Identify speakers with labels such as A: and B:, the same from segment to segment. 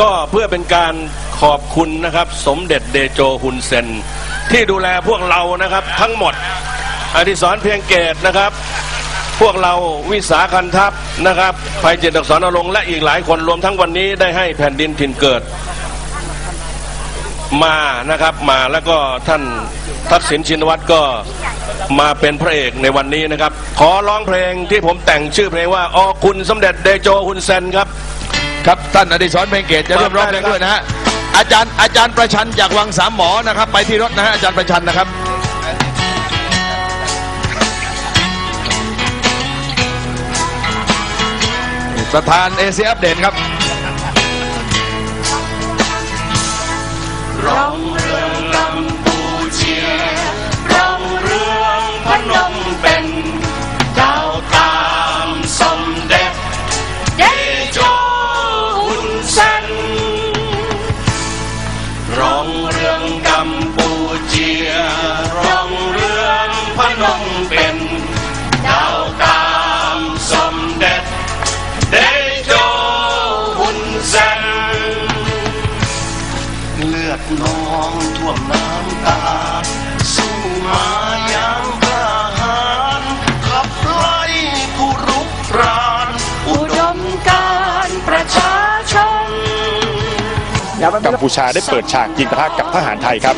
A: ก็เพื่อเป็นการขอบคุณนะครับ สมเด็จเดโจฮุนเซน ที่ดูแลพวกเรานะครับทั้งหมดอดิศรเพียงเกตนะครับ พวกเราวิสาคันทัพนะครับภัยเจตอักษรนรงและอีกหลายคนรวมทั้งวันนี้ได้ให้แผ่นดินถิ่นเกิด มานะครับมาแล้วก็ท่านทักษิณชินวัตรก็มาเป็นพระเอกในวันนี้นะครับ ขอร้องเพลงที่ผมแต่งชื่อเพลงว่าออคุณสมเด็จเดโจฮุนเซนครับ
B: ครับท่านอดิศรเพ่งเกตจะร่วมร้องเพลงด้วยนะฮะอาจารย์อาจารย์ประชันจากวังสามหมอนะครับ ไปที่รถนะฮะอาจารย์ประชันนะครับประธานเอเชียอัปเดตครับ
A: พนมเป็นดาวตามสมเด็จเดโจฮุนเซนเลือดนองท่วมน้ำตา สู้มาย่างกล้าหาญขับไล่ผู้รุกราน อุดมการณ์ประชาชน
C: กัมพูชาได้เปิดฉากยิงปะทะกับทหารไทยครับ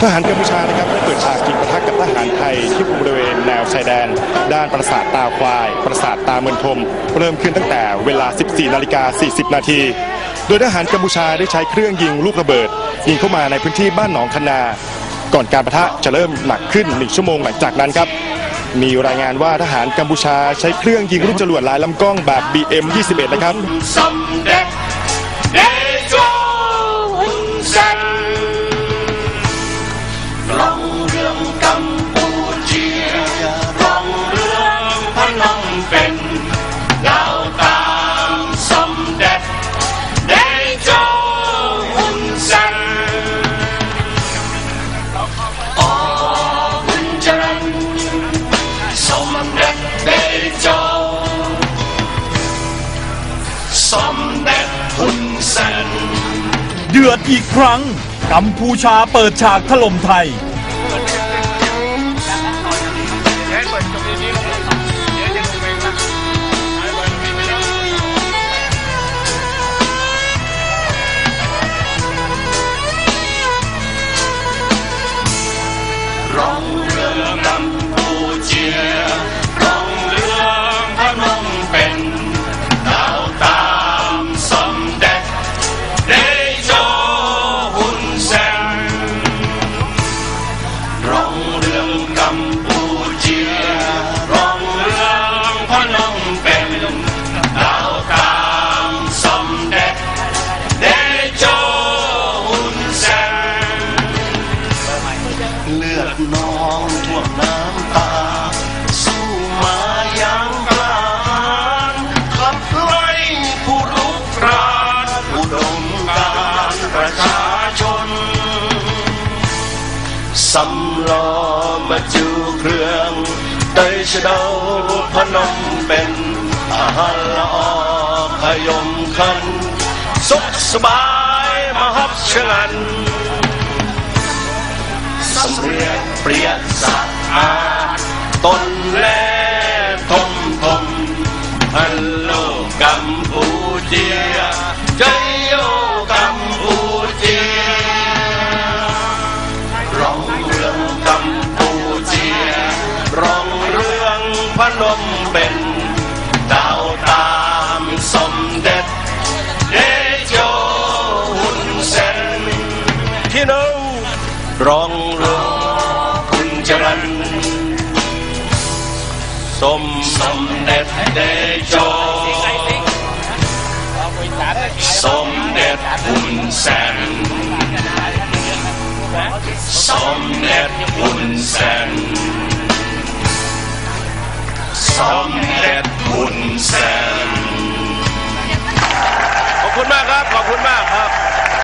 C: ทหารกัมพูชานะครับได้เปิดฉากยิงปะทะกับทหารไทยที่บริเวณแนวชายแดน ด้านปราสาทตาควาย ปราสาทตาเมืองทม เริ่มขึ้นตั้งแต่เวลา 14 นาฬิกา 40 นาที โดยทหารกัมพูชาได้ใช้เครื่องยิงลูกระเบิด ยิงเข้ามาในพื้นที่บ้านหนองคนา ก่อนการปะทะจะเริ่มหนักขึ้นหนึ่งชั่วโมงหลังจากนั้นครับ มีรายงานว่าทหารกัมพูชาใช้เครื่องยิงลูกจรวดหลายลำกล้องแบบ BM-21 นะครับ
A: เดือดอี
D: กครั้ง กัมพูชาเปิดฉากถล่มไทย
A: ร้อง เลือดนองท่วมน้ำตา สู้มาอย่างกล้าหาญขับไล่ผู้รุกรานอุดมการประชาชนสำล้อมาจูเครื่องเตยชะเดาพนมเป็นอาหารละออขยมขัน สุขสบายมหับชงัน ดต้นแลทมทมฮัลโหลกัมพูเจียใจโยกัมพูเด็จหุ่นแสนสมเด็จหุ่นแสนขอบคุณมากครับ ขอบคุณมาก